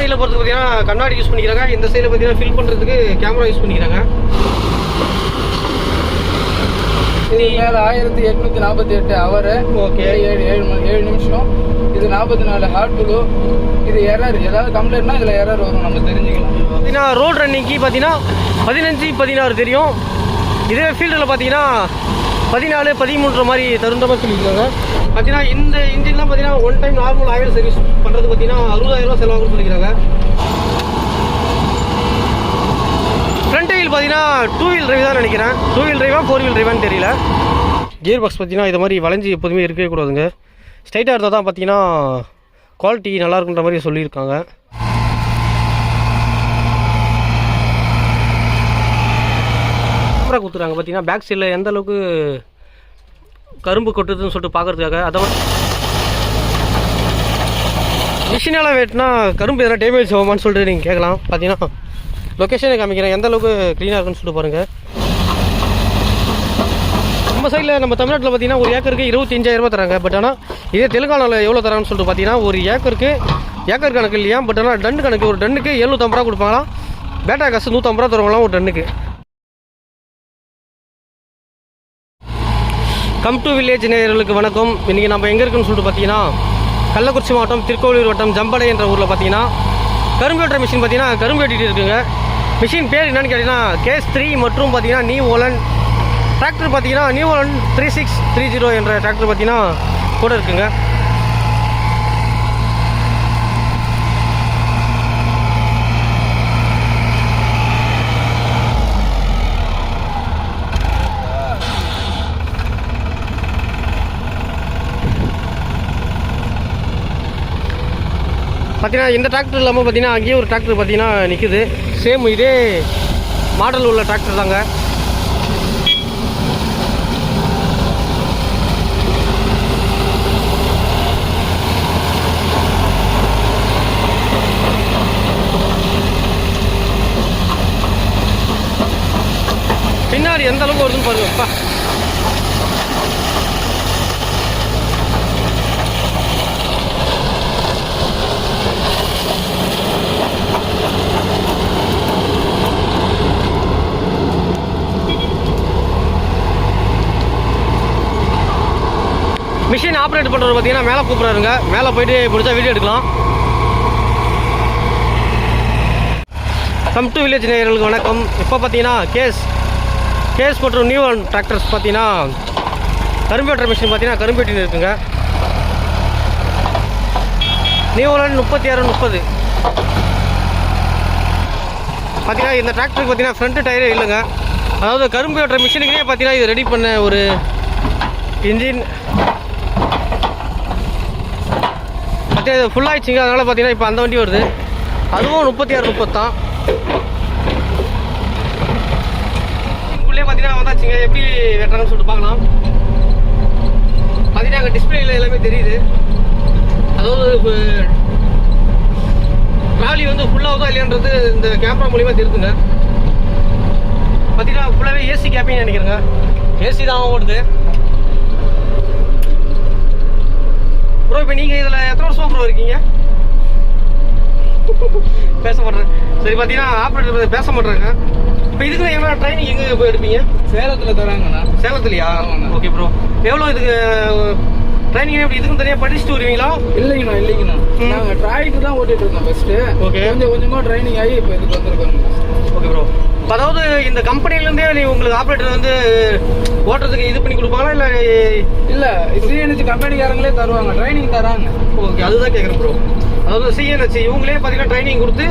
சைடில் பொறுத்து பார்த்தீங்கன்னா கண்ணாடி யூஸ் பண்ணிக்கிறாங்க. இந்த சைடில் பார்த்தீங்கன்னா ஃபில் பண்ணுறதுக்கு கேமரா யூஸ் பண்ணிக்கிறாங்க. இது மேல ஆயிரத்தி எட்நூத்தி நாற்பத்தி எட்டு அவரு Okay. ஏழு ஏழு ஏழு நிமிஷம். இது நாற்பத்தி நாலு ஹார்ட் இது எரர் ஏதாவது கம்ப்ளைண்ட்னா இதுல எரர் வரும். நம்ம தெரிஞ்சுக்கலாம். பார்த்தீங்கன்னா ரோட் ரன்னிங்க்கு பார்த்தீங்கன்னா பதினஞ்சு பதினாறு தெரியும். இதே ஃபீல்டில் பார்த்தீங்கன்னா பதினாலு பதிமூன்று மாதிரி தருன்ற மாதிரி சொல்லியிருக்காங்க. பார்த்தீங்கன்னா இந்த இன்ஜின்லாம் பார்த்தீங்கன்னா one time normal oil service பண்ணுறது பார்த்தீங்கன்னா அறுபதாயிரம் ரூபா செலவாகும்னு சொல்லிக்கிறாங்க ஃப்ரண்ட் வீல் பார்த்தீங்கன்னா டூ வீல் ட்ரைவ் தான் நினைக்கிறேன். டூ வீல் ட்ரைவா ஃபோர் வீல் ட்ரைவான்னு தெரியல. கியர் பாக்ஸ் பார்த்தீங்கன்னா இது மாதிரி வளைஞ்சி எப்போதுமே இருக்கவே கூடாதுங்க. ஸ்ட்ரைட்டாக இருந்தால் தான் பார்த்தீங்கன்னா குவாலிட்டி நல்லா இருக்குன்ற மாதிரி சொல்லியிருக்காங்க. கேமரா கொடுத்துருக்காங்க பார்த்தீங்கன்னா பேக் சைடில் எந்த அளவுக்கு கரும்பு கொட்டுதுன்னு சொல்லிட்டு பார்க்குறதுக்காக அதை மிஷினால் வெட்டினா கரும்பு எதனா டேமேஜ் ஆகுமான்னு சொல்லிட்டு நீங்கள் கேட்கலாம் பார்த்தீங்கன்னா லொக்கேஷனை காமிக்கிறேன். எந்த அளவுக்கு க்ளீனாக இருக்குன்னு சொல்லிட்டு பாருங்கள் நம்ம சைடில் நம்ம தமிழ்நாட்டில் பார்த்தீங்கன்னா ஒரு ஏக்கருக்கு இருபத்தஞ்சாயிரம் தராங்க. பட் ஆனால் இதே தெலுங்கானாவில் எவ்வளோ தராங்கன்னு சொல்லிட்டு பார்த்தீங்கன்னா ஒரு ஏக்கருக்கு ஏக்கர் கணக்கு இல்லையா? பட் ஆனால் டன் கணக்கு ஒரு டன்னுக்கு எழுநூற்றம்பது ரூபா கொடுப்பாங்களாம். பேட்டா காசு நூற்றம்பது ரூபா தருவாங்களாம் ஒரு டன்னுக்கு கம் டு வில்லேஜ் நேயர்களுக்கு வணக்கம். இன்றைக்கி நம்ம எங்கே இருக்குன்னு சொல்லிட்டு பார்த்தீங்கன்னா கள்ளக்குறிச்சி மாவட்டம் திருக்கோவிலூர் வட்டம் ஜம்படை என்ற ஊரில் பார்த்தீங்கன்னா கரும்பு வெட்டுற மிஷின் பார்த்தீங்கன்னா கரும்பு வெட்டிட்டு இருக்குங்க. மிஷின் பேர் என்னென்னு கேட்டிங்கன்னா கேஸ் த்ரீ மற்றும் பார்த்தீங்கன்னா நியூ ஓலன் டிராக்டர் பார்த்தீங்கன்னா New Holland three six three zero என்ற டிராக்டர் பார்த்தீங்கன்னா கூட இருக்குங்க. பார்த்தீங்கன்னா இந்த டிராக்டர் இல்லாமல் பார்த்தீங்கன்னா அங்கேயே ஒரு டிராக்டர் பார்த்தீங்கன்னா நிற்குது சேம் இதே மாடல் உள்ள டிராக்டர் தாங்க. பின்னாடி எந்த அளவுக்கு வருதுன்னு பாருங்கப்பா மிஷின் ஆப்ரேட் பண்ணுறது பார்த்தீங்கன்னா மேலே கூப்பிட்றாருங்க. மேலே போயிட்டு பிடிச்சா வீடியோ எடுக்கலாம். கம் டு வில்லேஜ் நேயர்களுக்கு வணக்கம். இப்போ பார்த்தீங்கன்னா கேஸ் கேஸ் மற்றும் நியூ டிராக்டர்ஸ் பார்த்தீங்கன்னா கரும்பேட்டர் மிஷின் பார்த்தீங்கன்னா கரும்பேட்டின்னு இருக்குங்க. நியூ முப்பத்தி ஆறு முப்பது. பார்த்தீங்கன்னா இந்த டிராக்டருக்கு பார்த்தீங்கன்னா ஃப்ரண்ட் டயரே இல்லைங்க. அதாவது கரும்பு வெட்டுற மிஷினுக்கே பார்த்தீங்கன்னா இது ரெடி பண்ண ஒரு இன்ஜின் பார்த்தீங்கன்னா இது ஃபுல் ஆயிடுச்சுங்க. அதனால் பார்த்தீங்கன்னா இப்போ அந்த வண்டி வருது. அதுவும் முப்பத்தி ஆறு முப்பத்தான் தான் பார்த்தீங்கன்னா வந்தாச்சுங்க. எப்படி வெட்டுறாங்கன்னு சொல்லிட்டு பார்க்கலாம் பார்த்தீங்கன்னா அங்கே டிஸ்பிளேல எல்லாமே தெரியுது. அதாவது ட்ராலி வந்து ஃபுல்லாகுதா இல்லையான்றது இந்த கேமரா மூலியமாக தெரியுதுங்க பார்த்தீங்கன்னா ஃபுல்லாகவே ஏசி கேப்பிங் நினைக்கிறேங்க. ஏசி தான் ஓடுது. ப்ரோ இப்போ நீங்கள் இதில் எத்தனை வருஷமா ப்ரோ இருக்கீங்க? பேச மாட்டேன். சரி பார்த்தீங்கன்னா ஆப்ரேட்டர் பேச மாட்டேங்க இப்போ இதுக்கு எவ்வளோ ட்ரைனிங் எங்கே போய் எடுப்பீங்க? சேலத்துல தராங்கண்ணா. சேலத்துலையா. ஓகே ப்ரோ எவ்வளோ இதுக்கு ட்ரைனிங் எப்படி இதுக்கும் தனியாக படிச்சுட்டு வருவீங்களா? இல்லைங்கண்ணா இல்லைங்கண்ணா. ம். நாங்க டிராய்க்கு தான் ஓட்டிட்டு இருந்தோம் ஃபர்ஸ்ட் Okay. கொஞ்சம் கொஞ்சமா ட்ரைனிங் ஆகி இப்போ இதுக்கு வந்திருக்கோம் ஓகே ப்ரோ அதாவது இந்த கம்பெனிலேருந்தே நீ உங்களுக்கு ஆப்ரேட்டர் வந்து ஓட்டுறதுக்கு இது பண்ணி கொடுப்பாங்களா இல்லை இல்ல சிஎன்ஹெச் கம்பெனிக்காரங்களே தருவாங்க ட்ரைனிங் தராங்க. ஓகே அதுதான் கேட்குறேன் ப்ரோ அதாவது சிஎன்ஹெச் இவங்களே பார்த்தீங்கன்னா ட்ரைனிங் கொடுத்து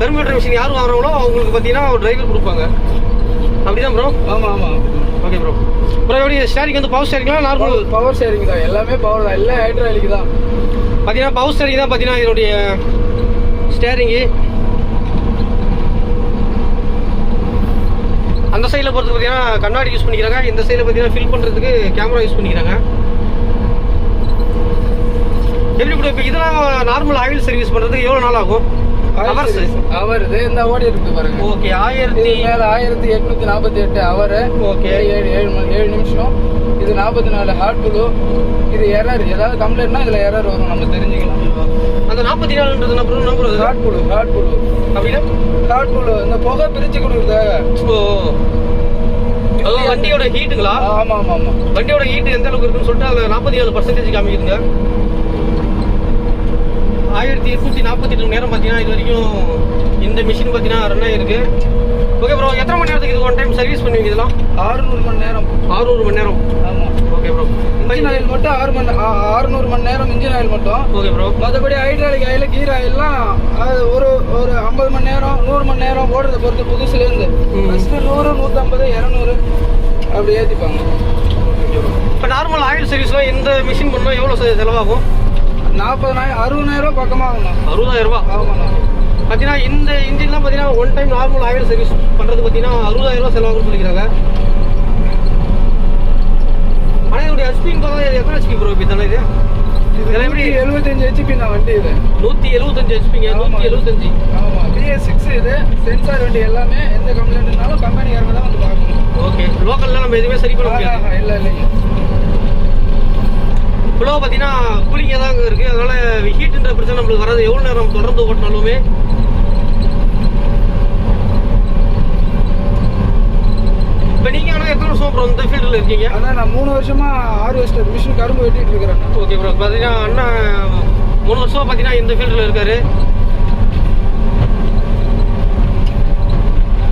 கம்ப்யூட்டர் மிஷின் யார் வாங்குறாங்களோ அவங்களுக்கு பார்த்தீங்கன்னா ஒரு டிரைவர் கொடுப்பாங்க. அப்படிதான் ப்ரோ ஆமா ஆமா ஓகே ப்ரோ ப்ரோ எப்படி ஸ்டேரிங் வந்து பவர் ஸ்டேரிங்களா நார்மல் பவர் ஷேரிங் தான். எல்லாமே பவர் தான். எல்லாம் ஹைட்ராலிக் தான். பார்த்தீங்கன்னா பவர் ஸ்டேரிங் தான் பார்த்தீங்கன்னா இதனுடைய ஸ்டேரிங்கு அந்த சைடில் பொறுத்து பார்த்தீங்கன்னா கண்ணாடி யூஸ் பண்ணிக்கிறாங்க. இந்த சைடில் பார்த்தீங்கன்னா ஃபில் பண்ணுறதுக்கு கேமரா யூஸ் பண்ணிக்கிறாங்க. எப்படி இப்போ இதெல்லாம் நார்மல் ஆயில் சர்வீஸ் பண்ணுறதுக்கு எவ்வளோ நாள் ஆகும்? ஹவர்ஸ் அவர் இது இந்த ஓடி இருக்கு பாருங்க. ஓகே ஆயிரத்தி மேல ஆயிரத்தி எட்நூத்தி நாற்பத்தி எட்டு அவரு. Okay. ஏழு ஏழு ஏழு நிமிஷம். இது நாற்பத்தி நாலு ஹார்ட் குழு இது எரர் ஏதாவது கம்ப்ளைண்ட்னா இதுல எரர் வரும். நம்ம தெரிஞ்சுக்கலாம். அந்த நாற்பத்தி நாலுன்றது என்ன ப்ரோ என்ன ப்ரோ அது ஹாட் புழு ஹாட் புழு அப்படின்னா ஹாட் புழு இந்த புகை பிரிச்சு கொடுக்குறதுக்காக ஓ. வண்டியோட ஹீட்டுங்களா ஆமா ஆமா ஆமா. வண்டியோட ஹீட் எந்த அளவுக்கு இருக்குன்னு சொல்லிட்டு அதில் நாற்பத்தி ஏழு பர்சன்டேஜ் காமிக்குதுங்க. ஆயிரத்தி எட்நூத்தி நாற்பத்தி எட்டு நேரம் பார்த்தீங்கன்னா இது வரைக்கும் இந்த மிஷின் பார்த்தீங்கன்னா ரன் ஆகிருக்கு ஓகே ப்ரோ எத்தனை மணி நேரத்துக்கு இது ஒன் டைம் சர்வீஸ் பண்ணுவீங்க இதெல்லாம்? ஆறுநூறு மணி நேரம். ஆறுநூறு மணி நேரம். ஆமா. ஓகே ப்ரோ இன்ஜின் ஆயில் மட்டும் ஆறு மணி ஆறுநூறு மணி நேரம் இன்ஜின் ஆயில் மட்டும். ஓகே ப்ரோ மற்றபடி ஹைட்ராலிக் ஆயில் கீர் ஆயில்லாம் அது ஒரு ஒரு ஐம்பது மணி நேரம் நூறு மணி நேரம் ஓடுறத பொறுத்து புதுசுலேருந்து. ஃபஸ்ட்டு நூறு நூற்றம்பது இரநூறு அப்படி ஏற்றிப்பாங்க இப்போ நார்மல் ஆயில் சர்வீஸ்லாம் இந்த மிஷின் பண்ணால் எவ்வளோ செலவாகும்? நாற்பதாயிரம் அறுபதாயிரம் ரூபா பக்கமாக ஆகணும் அறுபதாயிரம் ரூபாய் ஆமாண்ணா பார்த்தீங்கன்னா இந்த இன்ஜின்லாம் பார்த்தீங்கன்னா one time normal oil service பண்ணுறது பார்த்தீங்கன்னா அறுபதாயிரம் ரூபாய் செலவாகும்னு சொல்லிக்கிறாங்க. ஆனால் இதோடைய ஹெச்பின்னு பார்த்தா எத்தனை ஹெச்பி ப்ரோ இப்போ தானே இது. எழுபத்தஞ்சு ஹெச்பி நான் வண்டி இது. நூற்றி எழுபத்தஞ்சு ஹெச்பிங்க. நூற்றி எழுபத்தஞ்சு ஆமாம் பிஎஸ் சிக்ஸ் இது. சென்சார் வண்டி எல்லாமே எந்த கம்ப்ளைண்ட் இருந்தாலும் கம்பெனிக்காரங்க தான் வந்து பார்க்கணும். ஓகே லோக்கலில் நம்ம எதுவுமே சரி பண்ண முடியாது. இல்லை இல்லைங்க ஃப்ளோ பார்த்தீங்கன்னா கூலிங்காக தான் இருக்குது அதனால ஹீட்டுன்ற பிரச்சனை நம்மளுக்கு வராது. எவ்வளோ நேரம் தொடர்ந்து ஓட்டினாலுமே இப்போ நீங்கள் ஆனால் எத்தனை வருஷம் ப்ரோ இந்த ஃபீல்டில் இருக்கீங்க? அதான் நான் மூணு வருஷமா ஆறு வருஷம் மிஷின் கரும்பு வெட்டிட்டு இருக்கிறேன். ஓகே ப்ரோ பார்த்தீங்கன்னா அண்ணன் மூணு வருஷமா பார்த்தீங்கன்னா இந்த ஃபீல்டில் இருக்காரு.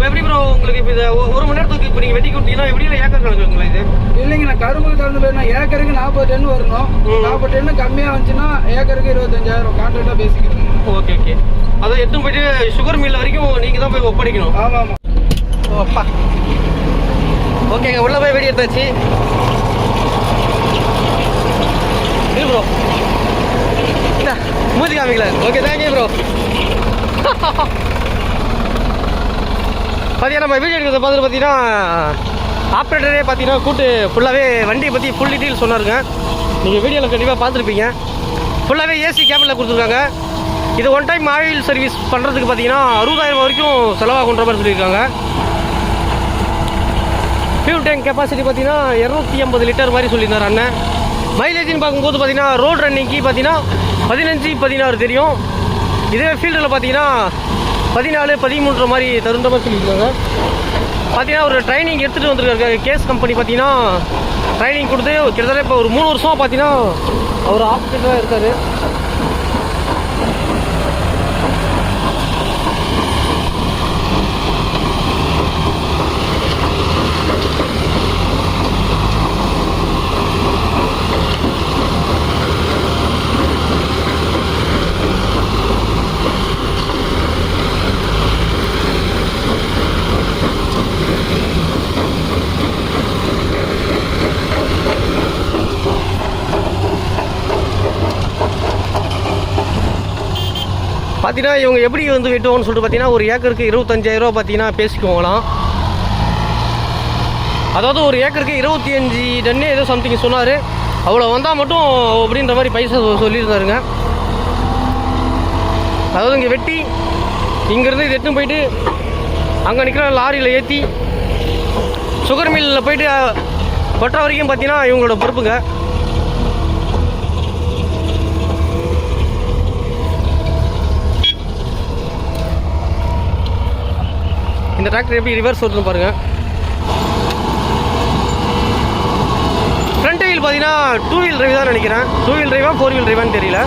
இப்போ எப்படி ப்ரோ உங்களுக்கு இப்போ இதை ஒரு மணி நேரத்துக்கு இப்போ நீங்கள் வெட்டி கொடுத்தீங்கன்னா எப்படி இல்லை? ஏக்கர் கணக்குங்களா இது? இல்லைங்க நான் கரும்புக்கு தகுந்த மாதிரி நான் ஏக்கருக்கு நாற்பது டன் வரணும். நாற்பது டன் கம்மியாக வந்துச்சுன்னா ஏக்கருக்கு இருபத்தஞ்சாயிரம் கான்ட்ராக்டாக பேசிக்கிறேங்க ஓகே ஓகே. அதை எடுத்துன்னு போயிட்டு சுகர் மில் வரைக்கும் நீங்கள் தான் போய் ஒப்படைக்கணும். ஆமாம் ஆமாம் ஓ அப்பா. ஓகேங்க உள்ள போய் வெடி எடுத்தாச்சு. ப்ரோ மூஞ்சி காமிக்கல. ஓகே தேங்க்யூ ப்ரோ பார்த்தீங்கன்னா நம்ம வீடியோ எடுக்கிறத பார்த்துட்டு பார்த்தீங்கன்னா ஆப்ரேட்டரே பார்த்தீங்கன்னா கூட்டு ஃபுல்லாகவே வண்டியை பற்றி ஃபுல் டீட்டெயில் சொன்னாருங்க. நீங்கள் வீடியோவில் கண்டிப்பாக பார்த்துருப்பீங்க. ஃபுல்லாகவே ஏசி கேபினில் கொடுத்துருக்காங்க. இது ஒன் டைம் ஆயில் சர்வீஸ் பண்ணுறதுக்கு பார்த்தீங்கன்னா அறுபதாயிரம் வரைக்கும் செலவாகுன்ற மாதிரி சொல்லியிருக்காங்க. ஃபியூல் டேங்க் கெப்பாசிட்டி பார்த்தீங்கன்னா இரநூத்தி ஐம்பது லிட்டர் மாதிரி சொல்லியிருந்தார் அண்ணன். மைலேஜ்னு பார்க்கும்போது பார்த்தீங்கன்னா ரோட் ரன்னிங்க்கு பார்த்தீங்கன்னா பதினஞ்சு பதினாறு தெரியும். இதே ஃபீல்டில் பார்த்தீங்கன்னா பதினாலு பதிமூன்று மாதிரி தருன்ற மாதிரி சொல்லியிருக்காங்க. பார்த்தீங்கன்னா ஒரு ட்ரைனிங் எடுத்துகிட்டு வந்திருக்காரு. கேஸ் கம்பெனி பார்த்தீங்கன்னா ட்ரைனிங் கொடுத்து கிட்டத்தட்ட இப்போ ஒரு மூணு வருஷமாக பார்த்தீங்கன்னா அவர் ஆப்ரேட்டராக இருக்கார். பார்த்தீங்கன்னா இவங்க எப்படி வந்து வெட்டுவோம்னு சொல்லிட்டு பார்த்தீங்கன்னா ஒரு ஏக்கருக்கு இருபத்தஞ்சாயிரம் ரூபா பார்த்தீங்கன்னா பேசிக்குவாங்களாம். அதாவது ஒரு ஏக்கருக்கு இருபத்தி அஞ்சு டன்னே ஏதோ சம்திங் சொன்னார். அவ்வளோ வந்தால் மட்டும் அப்படின்ற மாதிரி பைசா சொல்லியிருந்தாருங்க. அதாவது இங்கே வெட்டி இங்கேருந்து இது எட்டுன்னு போயிட்டு அங்கே நிற்கிற லாரியில் ஏற்றி சுகர் மில்லில் போயிட்டு கொட்டுற வரைக்கும் பார்த்தீங்கன்னா இவங்களோட பொறுப்புங்க. இந்த டிராக்டர் எப்படி ரிவர்ஸ் வருதுன்னு பாருங்க. ஃப்ரண்ட் வீல் பார்த்தீங்கன்னா டூ வீல் ட்ரைவ் தான் நினைக்கிறேன். டூ வீல் ட்ரைவா ஃபோர் வீல் ட்ரைவான்னு தெரியல.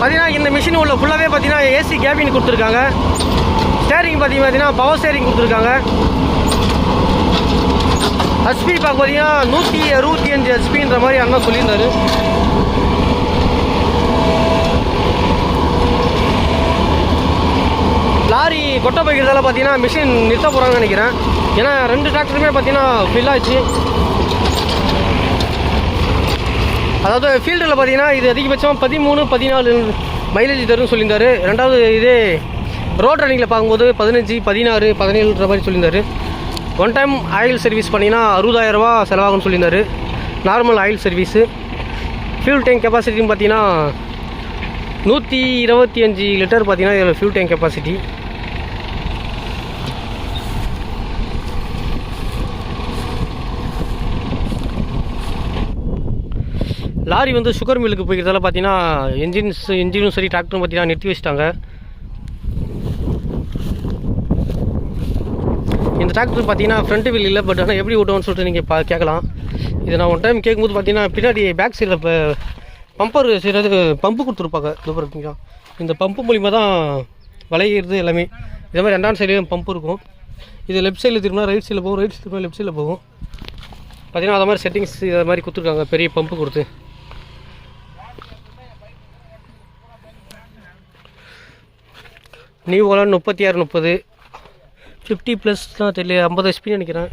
பார்த்தீங்கன்னா இந்த மிஷின் உள்ள ஃபுல்லாகவே பார்த்தீங்கன்னா ஏசி கேபின் கொடுத்துருக்காங்க. ஸ்டேரிங் பார்த்தீங்க பார்த்தீங்கன்னா பவர் ஸ்டேரிங் கொடுத்துருக்காங்க. ஹெச்பி பார்க்க பார்த்தீங்கன்னா நூற்றி அறுபத்தி அஞ்சு ஹெச்பின்ற மாதிரி அண்ணா சொல்லியிருந்தாரு. லாரி கொட்டை போய்க்கிறதால பார்த்தீங்கன்னா மிஷின் நிறுத்த போகிறாங்கன்னு நினைக்கிறேன். ஏன்னா ரெண்டு டிராக்டருமே பார்த்தீங்கன்னா ஃபில் ஆச்சு அதாவது ஃபீல்டில் பார்த்தீங்கன்னா இது அதிகபட்சம் பதிமூணு பதினாலு மைலேஜ் தரும்னு சொல்லியிருந்தாரு. ரெண்டாவது இதே ரோட் ரன்னிங்கில் பார்க்கும்போது பதினஞ்சு பதினாறு பதினேழுன்ற மாதிரி சொல்லியிருந்தாரு. ஒன் டைம் ஆயில் சர்வீஸ் பண்ணிங்கன்னா அறுபதாயிரரூபா செலவாகும்னு சொல்லியிருந்தார். Normal oil service fuel tank கெப்பாசிட்டின்னு பார்த்தீங்கன்னா நூற்றி இருபத்தி அஞ்சு லிட்டர் பார்த்தீங்கன்னா இதில் ஃபியூல் டேங்க் கெப்பாசிட்டி லாரி வந்து சுகர் மில்லுக்கு போய்க்கிறதால பார்த்தீங்கன்னா என்ஜின்ஸ் இன்ஜினும் சரி டிராக்டரும் பார்த்தீங்கன்னா நிறுத்தி வச்சிட்டாங்க. இந்த டிராக்டர் பார்த்தீங்கன்னா ஃப்ரண்ட் வீல் இல்லை பட் ஆனால் எப்படி ஓட்டுவோம்னு சொல்லிட்டு நீங்கள் பா கேட்கலாம். இதை நான் ஒன் டைம் கேட்கும்போது பார்த்தீங்கன்னா பின்னாடி பேக் சைடில் இப்போ பம்பர் செய்கிறது பம்பு கொடுத்துருப்பாங்க. இது பார்த்தீங்களா இந்த பம்பு மூலிமா தான் வளையிறது எல்லாமே. இதே மாதிரி ரெண்டாம் சைட்லேயும் பம்பு இருக்கும். இது லெஃப்ட் சைடில் திரும்பினா ரைட் சைடில் போகும் ரைட் சைடு திரும்பினா லெஃப்ட் சைடில் போகும். பார்த்தீங்கன்னா அதை மாதிரி செட்டிங்ஸ் இதை மாதிரி கொடுத்துருக்காங்க பெரிய பம்பு கொடுத்து. நியூ ஓலன் முப்பத்தி ஆறு முப்பது. ஃபிஃப்டி ப்ளஸ் தான் தெரியல ஐம்பது ஹெச்பி நினைக்கிறேன்.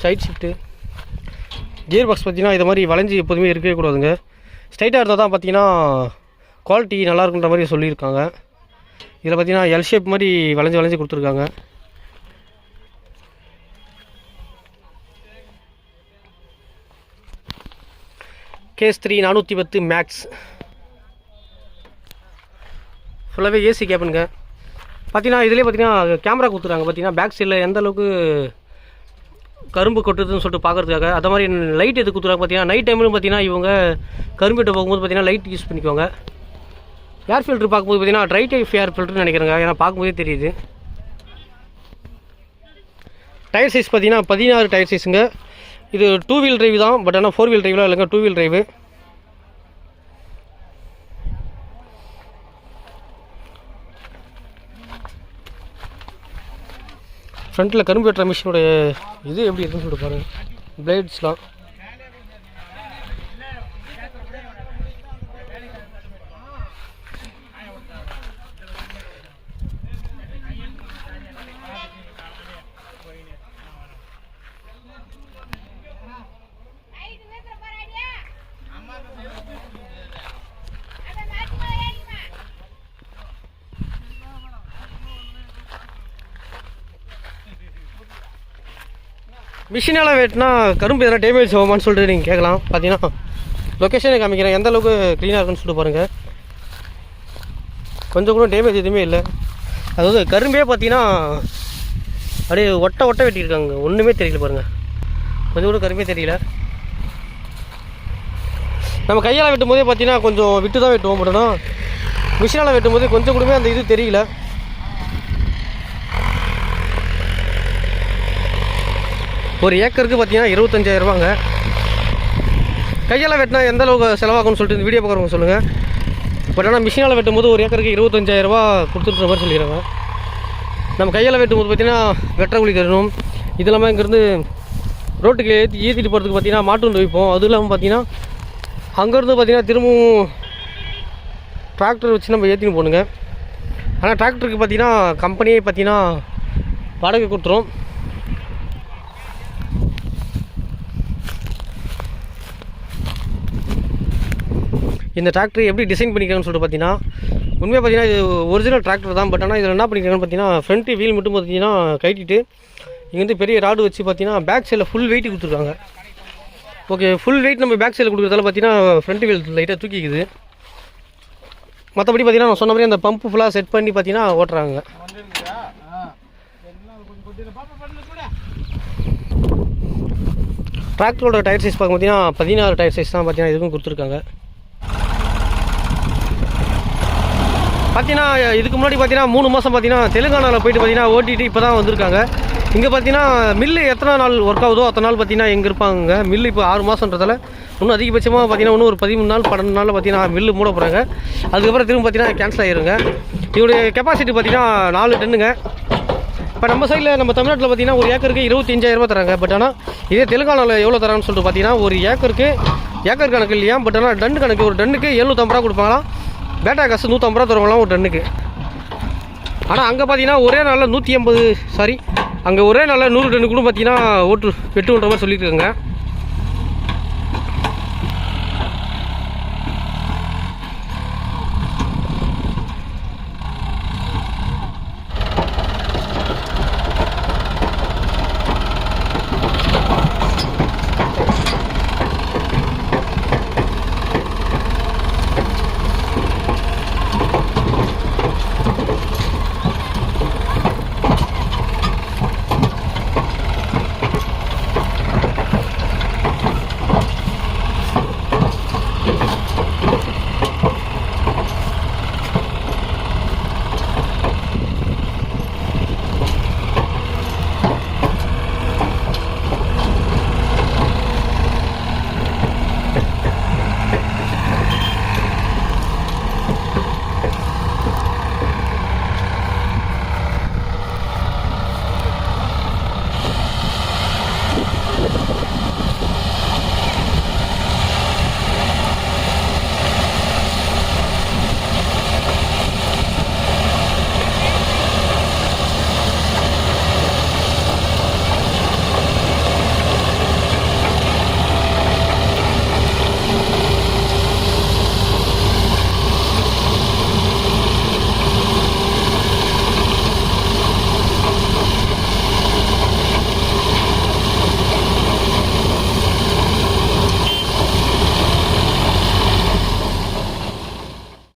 சைட் ஷிஃப்ட்டு கியர் பாக்ஸ் பார்த்தீங்கன்னா இது மாதிரி வளைஞ்சி எப்போதுமே இருக்கவே கூடாதுங்க. ஸ்ட்ரைட்டாக இருந்தால் தான் பார்த்தீங்கன்னா குவாலிட்டி நல்லா இருக்குன்ற மாதிரி சொல்லியிருக்காங்க. இதில் பார்த்தீங்கன்னா எல் ஷேப் மாதிரி வளைஞ்சி வளைஞ்சி கொடுத்துருக்காங்க. கேஸ் த்ரீ நானூற்றி பத்து மேக்ஸ் ஃபுல்லாகவே ஏசி கேப்புங்க பார்த்தீங்கன்னா இதுலேயே பார்த்தீங்கன்னா கேமரா கொடுத்துருக்காங்க பார்த்தீங்கன்னா பேக் சைடில் எந்த அளவுக்கு கரும்பு கொட்டுதுன்னு சொல்லிட்டு பார்க்கறதுக்காக அது மாதிரி லைட் எது கொடுத்துருக்காங்க பார்த்தீங்கன்னா நைட் டைம்லையும் பார்த்தீங்கன்னா இவங்க கரும்பு கிட்ட போகும்போது பார்த்தீங்கன்னா லைட் யூஸ் பண்ணிக்குவாங்க. ஏர் ஃபில்ட்ரு பார்க்கும்போது பார்த்தீங்கன்னா ட்ரை டைப் ஏர் ஃபில்ட்ருன்னு நினைக்கிறேங்க. ஏன்னா பார்க்கும்போதே தெரியுது. டயர் சைஸ் பார்த்தீங்கன்னா பதினாறு டயர் சைஸுங்க இது டூ வீல் டிரைவ் தான் பட் ஆனால் ஃபோர் வீல் டிரைவ்லாம் இல்லைங்க. டூ வீல் டிரைவு ஃப்ரண்ட்டில் கரும்பு வெட்டுற மிஷினுடைய இது எப்படி இருக்குன்னு சொல்லிட்டு பாருங்கள் பிளேட்ஸ்லாம் மிஷினால் வெட்டினா கரும்பு எதனா டேமேஜ் ஆகுமான்னு சொல்லிட்டு நீங்கள் கேட்கலாம். பார்த்தீங்கன்னா லொக்கேஷனை காமிக்கிறேன். எந்த அளவுக்கு க்ளீனாக இருக்குன்னு சொல்லிட்டு பாருங்கள் கொஞ்சம் கூட டேமேஜ் எதுவுமே இல்லை. அதாவது கரும்பே பார்த்தீங்கன்னா அப்படியே ஒட்ட ஒட்ட வெட்டியிருக்காங்க. ஒன்றுமே தெரியல பாருங்கள் கொஞ்சம் கூட கரும்பே தெரியல. நம்ம கையால் வெட்டும் போதே பார்த்தீங்கன்னா கொஞ்சம் விட்டு தான் வெட்டுவோம். மட்டும்தான் மிஷினால் வெட்டும் போதே கொஞ்சம் கூடவே அந்த இது தெரியல. ஒரு ஏக்கருக்கு பார்த்தீங்கன்னா இருபத்தஞ்சாயிரம் ரூபாங்க. கையால் வெட்டினா எந்த அளவுக்கு செலவாகும்னு சொல்லிட்டு இந்த வீடியோ பார்க்குறவங்க சொல்லுங்கள் பட் ஆனால் மிஷினால் வெட்டும் போது ஒரு ஏக்கருக்கு இருபத்தஞ்சாயிரம் ரூபா மாதிரி சொல்லிடுறாங்க. நம்ம கையால் வெட்டும் போது பார்த்தீங்கன்னா வெட்ட குழி தரணும். இது இல்லாமல் இங்கேருந்து ரோட்டுக்கு ஏற்றி ஏற்றிட்டு போகிறதுக்கு பார்த்தீங்கன்னா மாட்டு வைப்போம். அதுவும் இல்லாமல் பார்த்தீங்கன்னா அங்கேருந்து பார்த்தீங்கன்னா திரும்பவும் டிராக்டர் வச்சு நம்ம ஏற்றின்னு போகணுங்க. ஆனால் டிராக்டருக்கு பார்த்தீங்கன்னா கம்பெனியே பார்த்தீங்கன்னா வாடகை கொடுத்துரும். இந்த டிராக்டர் எப்படி டிசைன் பண்ணிக்கிறாங்கன்னு சொல்லிட்டு பார்த்தீங்கன்னா உண்மையாக பார்த்தீங்கன்னா இது ஒரிஜினல் டிராக்டர் தான். பட் ஆனால் இதில் என்ன பண்ணிக்கிறாங்கன்னு பார்த்தீங்கன்னா ஃப்ரண்ட் வீல் மட்டும் பார்த்தீங்கன்னா கட்டிட்டு இங்கேருந்து பெரிய ராடு வச்சு பார்த்தீங்கன்னா பேக் சைடில் ஃபுல் வெயிட் கொடுத்துருக்காங்க. ஓகே ஃபுல் வெயிட் நம்ம பேக் சைடில் கொடுக்குறதால பார்த்தீங்கன்னா ஃப்ரண்ட் வீல் லைட்டாக தூக்கிக்குது. மற்றபடி பார்த்தீங்கன்னா நான் சொன்ன மாதிரி அந்த பம்பு ஃபுல்லாக செட் பண்ணி பார்த்தீங்கன்னா ஓட்டுறாங்க. டிராக்டரோட டயர் சைஸ் பார்க்க பார்த்தீங்கன்னா பதினாறு டயர் சைஸ் தான் பார்த்தீங்கன்னா இதுவும் கொடுத்துருக்காங்க. பார்த்தீங்கன்னா இதுக்கு முன்னாடி பார்த்தீங்கன்னா மூணு மாதம் பார்த்தீங்கன்னா தெலுங்கானாவில் போயிட்டு பார்த்தீங்கன்னா ஓட்டிட்டு இப்போ தான் வந்திருக்காங்க. இங்கே பார்த்தீங்கன்னா மில்லு எத்தனை நாள் ஒர்க் ஆகுதோ அத்தனை நாள் பார்த்தீங்கன்னா எங்கே இருப்பாங்க. மில்லு இப்போ ஆறு மாதன்றதால இன்னும் அதிகபட்சமாக பார்த்தீங்கன்னா இன்னும் ஒரு பதிமூணு நாள் பன்னெண்டு நாளில் பார்த்தீங்கன்னா மில்லு மூட போகிறாங்க அதுக்கப்புறம் திரும்ப பார்த்தீங்கன்னா கேன்சல் ஆயிருங்க. இதோடைய கெப்பாசிட்டி பார்த்தீங்கன்னா நாலு டன்னுங்க. இப்போ நம்ம சைடில் நம்ம தமிழ்நாட்டில் பார்த்தீங்கன்னா ஒரு ஏக்கருக்கு இருபத்தஞ்சாயிரம் ரூபாய் தராங்க. பட் ஆனால் இதே தெலுங்கானாவில் எவ்வளோ தரான்னு சொல்லிட்டு பார்த்தீங்கன்னா ஒரு ஏக்கருக்கு ஏக்கர் கணக்கு இல்லையா? பட் ஆனால் டன் கணக்கு ஒரு டன்னுக்கு எழுநூற்றம்பது ரூபா கொடுப்பாங்களாம். பேட்டா காசு நூற்றம்பது ரூபா தருவாங்களாம் ஒரு டன்னுக்கு. ஆனால் அங்கே பார்த்தீங்கன்னா ஒரே நாளில் நூற்றி ஐம்பது சாரி அங்கே ஒரே நாளில் நூறு டன்னுக்குன்னு பார்த்தீங்கன்னா ஓட்டு வெட்டுன்ற மாதிரி சொல்லியிருக்காங்க